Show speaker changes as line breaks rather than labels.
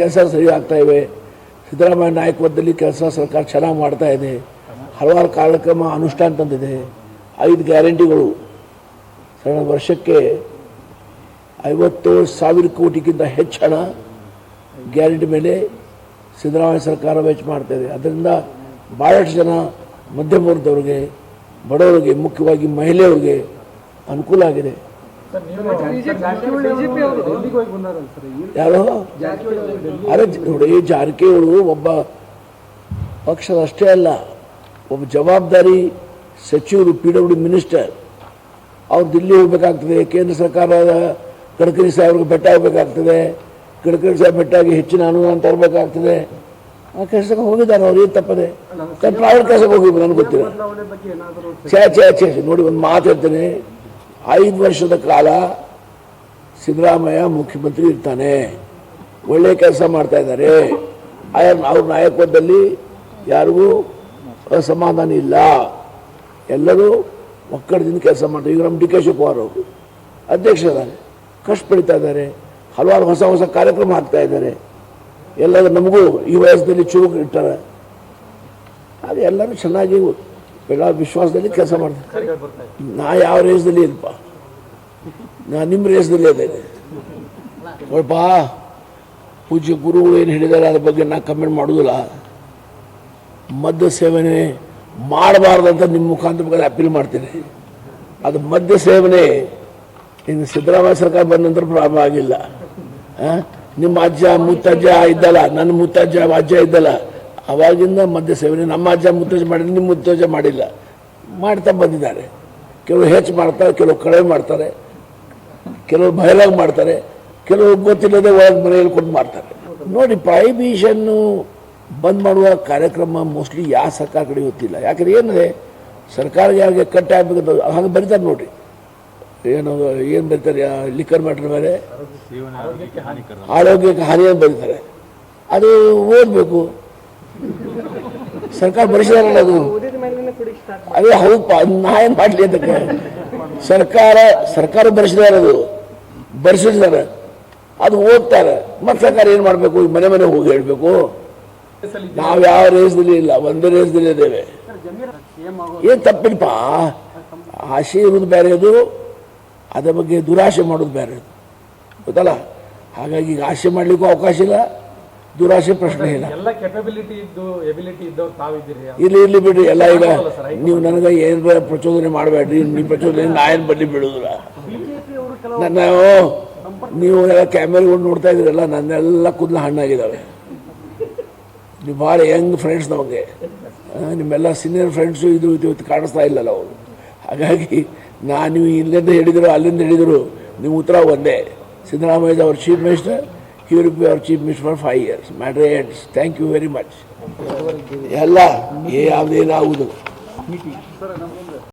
ಕೆಲಸ ಸರಿ ಆಗ್ತಾ ಇವೆ. ಸಿದ್ದರಾಮಯ್ಯ ನಾಯಕತ್ವದಲ್ಲಿ ಕೆಲಸ ಸರ್ಕಾರ ಚೆನ್ನಾಗಿ ಮಾಡ್ತಾ ಇದೆ. ಹಲವಾರು ಕಾರ್ಯಕ್ರಮ, ಅನುಷ್ಠಾನ ತಂದಿದೆ. ಐದು ಗ್ಯಾರಂಟಿಗಳು. ಸಣ್ಣ ವರ್ಷಕ್ಕೆ ಐವತ್ತೇಳು ಸಾವಿರ ಕೋಟಿಗಿಂತ ಹೆಚ್ಚು ಹಣ ಗ್ಯಾರಂಟಿ ಮೇಲೆ ಸಿದ್ದರಾಮಯ್ಯ ಸರ್ಕಾರ ವೆಚ್ಚ ಮಾಡ್ತಾಯಿದೆ ಅದರಿಂದ ಭಾಳಷ್ಟು ಜನ ಮಧ್ಯಮ ವರ್ಗದವ್ರಿಗೆ ಬಡವರಿಗೆ, ಮುಖ್ಯವಾಗಿ ಮಹಿಳೆಯರಿಗೆ ಅನುಕೂಲ ಆಗಿದೆ.
ಬಿಜೆಪಿ ಅವರು ಹೋಗಿ ಬಂದಾರಲ್ಲ ಸರ್ ಈ
ಯಾರು? ಅರೆ ನೋಡಿ ಜಾರಕಿಹೊಳಿ ಒಬ್ಬ ಪಕ್ಷದ ಅಷ್ಟೇ ಅಲ್ಲ ಒಬ್ಬ ಜವಾಬ್ದಾರಿ ಸಚಿವರು ಪಿ ಡಬ್ಲ್ಯೂ ಮಿನಿಸ್ಟರ್. ಅವ್ರು ದಿಲ್ಲಿ ಹೋಗ್ಬೇಕಾಗ್ತದೆ ಕೇಂದ್ರ ಸರ್ಕಾರದ ಗಡ್ಕರಿ ಸಾಹೇಬ್ರಿಗೆ ಬೆಟ್ಟ ಹೋಗ್ಬೇಕಾಗ್ತದೆ ಗಡ್ಕರಿ ಸಾಹೇಬ್ ಬೆಟ್ಟಾಗಿ ಹೆಚ್ಚಿನ ಅನುದಾನ ತರಬೇಕಾಗ್ತದೆ. ಆ ಕೆಲಸಕ್ಕೆ ಹೋಗಿದ್ದಾರೆ ಅವ್ರು ಏನು ತಪ್ಪದೆ? ಪ್ರೈವೇಟ್ ಕೆಲಸಕ್ಕೆ ಹೋಗಿದ್ರು ನನಗೆ ಗೊತ್ತಿಲ್ಲ. ಛೇ ಛೇ ಛೇ. ನೋಡಿ ಒಂದು ಮಾತು ಹೇಳ್ತೇನೆ. ಐದು ವರ್ಷದ ಕಾಲ ಸಿದ್ದರಾಮಯ್ಯ ಮುಖ್ಯಮಂತ್ರಿ ಇರ್ತಾನೆ. ಒಳ್ಳೆ ಕೆಲಸ ಮಾಡ್ತಾ ಇದ್ದಾರೆ. ಅವ್ರ ನಾಯಕತ್ವದಲ್ಲಿ ಯಾರಿಗೂ ಅಸಮಾಧಾನ ಇಲ್ಲ. ಎಲ್ಲರೂ ಒಕ್ಕಡದಿಂದ ಕೆಲಸ ಮಾಡ್ತಾರೆ. ಈಗ ನಮ್ಮ ಡಿ ಕೆ ಶಿವಕುಮಾರ್ ಅವರು ಅಧ್ಯಕ್ಷರಾರೆ ಕಷ್ಟ ಪಡಿತಾ ಇದ್ದಾರೆ. ಹಲವಾರು ಹೊಸ ಹೊಸ ಕಾರ್ಯಕ್ರಮ ಹಾಕ್ತಾ ಇದ್ದಾರೆ. ಎಲ್ಲರೂ ನಮಗೂ ಈ ವಯಸ್ಸಿನಲ್ಲಿ ಚುರುಕು ಇಟ್ಟಾರೆ. ಅದು ಎಲ್ಲರೂ ಚೆನ್ನಾಗಿ ಎಲ್ಲ ವಿಶ್ವಾಸದಲ್ಲಿ ಕೆಲಸ ಮಾಡ್ತಾರೆ ನಾ ಯಾವ ರೇಸ್ದಲ್ಲಿ ಇಲ್ಲಪ್ಪ ನಾ ನಿಮ್ಮ ರೇಸ್ದಲ್ಲಿ ಅದೇ. ಬಾ ಪೂಜ್ಯ ಗುರುಗಳು ಏನು ಹೇಳಿದ್ದಾರೆ ಅದ್ರ ಬಗ್ಗೆ ನಾ ಕಮೆಂಟ್ ಮಾಡೋದಿಲ್ಲ. ಮದ್ಯ ಸೇವನೆ ಮಾಡಬಾರ್ದಂತ ನಿಮ್ಮ ಮುಖಾಂತರ ಬಗ್ಗೆ ಅಪೀಲ್ ಮಾಡ್ತೀನಿ. ಅದು ಮದ್ಯ ಸೇವನೆ ಇನ್ನು ಸಿದ್ದರಾಮಯ್ಯ ಸರ್ಕಾರ ಬಂದ ನಂತರ ಪ್ರಾರಂಭ ಆಗಿಲ್ಲ? ನಿಮ್ಮ ಅಜ್ಜ, ಮುತ್ತಜ್ಜ ಇದ್ದಲ್ಲ, ನನ್ನ ಮುತ್ತಜ್ಜ, ಅಜ್ಜ ಇದ್ದಲ್ಲ. ಅವಾಗಿಂದ ಮದ್ಯ ಸೇವನೆ ನಮ್ಮ ಅಜ್ಜ ಮುತ್ತಜ್ಜ ಮಾಡಿದ್ರೆ ನಿಮ್ಮ ಮುತ್ತಜ್ಜ ಮಾಡಿಲ್ಲ. ಮಾಡ್ತಾ ಬಂದಿದ್ದಾರೆ. ಕೆಲವು ಹೆಚ್ಚು ಮಾಡ್ತಾರೆ ಕೆಲವು ಕಡಿಮೆ ಮಾಡ್ತಾರೆ. ಕೆಲವರು ಬಯಲಾಗಿ ಮಾಡ್ತಾರೆ. ಕೆಲವು ಗೊತ್ತಿಲ್ಲದೆ ಒಳಗೆ ಮನೆಯಲ್ಲಿ ಕೊಟ್ಟು ಮಾಡ್ತಾರೆ. ನೋಡಿ ಪ್ರೈಬಿಷನ್ನು ಬಂದ್ ಮಾಡುವ ಕಾರ್ಯಕ್ರಮ ಮೋಸ್ಟ್ಲಿ ಯಾವ ಸರ್ಕಾರ ಕಡೆ ಗೊತ್ತಿಲ್ಲ. ಯಾಕಂದ್ರೆ ಏನಂದರೆ ಸರ್ಕಾರ ಯಾರಿಗೆ ಕಟ್ ಆಗಬೇಕಂತ ಹಾಗೆ ಬರೀತಾರೆ ನೋಡಿ. ಏನು ಏನು ಬರೀತಾರೆ ಲಿಕ್ಕರ್ ಮ್ಯಾಟ್ರ್ ಮೇಲೆ? ಆರೋಗ್ಯಕ್ಕೆ ಹಾನಿ ಅಂತ ಬರೀತಾರೆ. ಅದು ಓದಬೇಕು. ಸರ್ಕಾರ ಬರೆಸಿದಾರಲ್ಲ ಅದು? ಅದೇ ಹೌದಪ್ಪ ನಾ ಏನು ಮಾಡಲಿ ಅದಕ್ಕೆ? ಸರ್ಕಾರ ಸರ್ಕಾರ ಅದು. ಬರೆಸಿದ್ದಾರೆ. ಅದು ಓದ್ತಾರೆ. ಮತ್ತೆ ಸರ್ಕಾರ ಏನು ಮಾಡಬೇಕು? ಮನೆ ಮನೆ ಹೋಗಿ ಹೇಳಬೇಕು. ನಾವು ಯಾವ ರೇಸ್ದಲ್ಲಿ ಇಲ್ಲ, ಒಂದೇ ರೇಸ್ದಲ್ಲಿ ಇದ್ದೇವೆ. ಏನ್ ತಪ್ಪಿಲ್ಪ ಆಸೆ ಇರೋದು ಬೇರೆ, ಅದು ಅದ್ರ ಬಗ್ಗೆ ದುರಾಶೆ ಮಾಡೋದು ಬೇರೆ ಗೊತ್ತಲ್ಲ? ಹಾಗಾಗಿ ಈಗ ಆಶೆ ಮಾಡಲಿಕ್ಕೂ ಅವಕಾಶ ಇಲ್ಲ. ದುರಾಶೆ ಪ್ರಶ್ನೆ ಇಲ್ಲ.
ಎಲ್ಲ ಕೆಪಬಿಲಿಟಿ ಇದ್ದು ಎಬಿಲಿಟಿ ಇದ್ದವ್ರು ತಾವಿದ್ದೀರಿ
ಇಲ್ಲಿ ಇಲ್ಲಿ ಬಿಡ್ರಿ ಎಲ್ಲ ಈಗ ನೀವು ನನಗೆ ಏನು ಪ್ರಚೋದನೆ ಮಾಡಬೇಡ್ರಿ ನೀವು ಪ್ರಚೋದನೆ ನಾ ಏನು ಬಡ್ಡಿ ಬಿಡೋದಿಲ್ಲ ನನ್ನ ನೀವು ಎಲ್ಲ ಕ್ಯಾಮೆರಾಗಳು ನೋಡ್ತಾ ಇದ್ದೀರಲ್ಲ ನನ್ನೆಲ್ಲ ಕೂದಲು ಹಣ್ಣಾಗಿದ್ದಾವೆ. ನೀವು ಭಾಳ ಯಂಗ್ ಫ್ರೆಂಡ್ಸ್ ನಮಗೆ. ನಿಮ್ಮೆಲ್ಲ ಸೀನಿಯರ್ ಫ್ರೆಂಡ್ಸು ಇದು ಇದು ಇದು ಕಾಣಿಸ್ತಾ ಇಲ್ಲಲ್ಲ ಅವರು. ಹಾಗಾಗಿ ನಾನು ನೀವು ಇಲ್ಲಿಂದ ಹೇಳಿದರು ಅಲ್ಲಿಂದ ಹೇಳಿದರು ನೀವು ಉತ್ತರ ಒಂದೇ. Siddaramaiah our chief minister he will be our chief minister for five years matter ends thank you very much ಎಲ್ಲ ಯಾವುದೇನಾಗುವುದು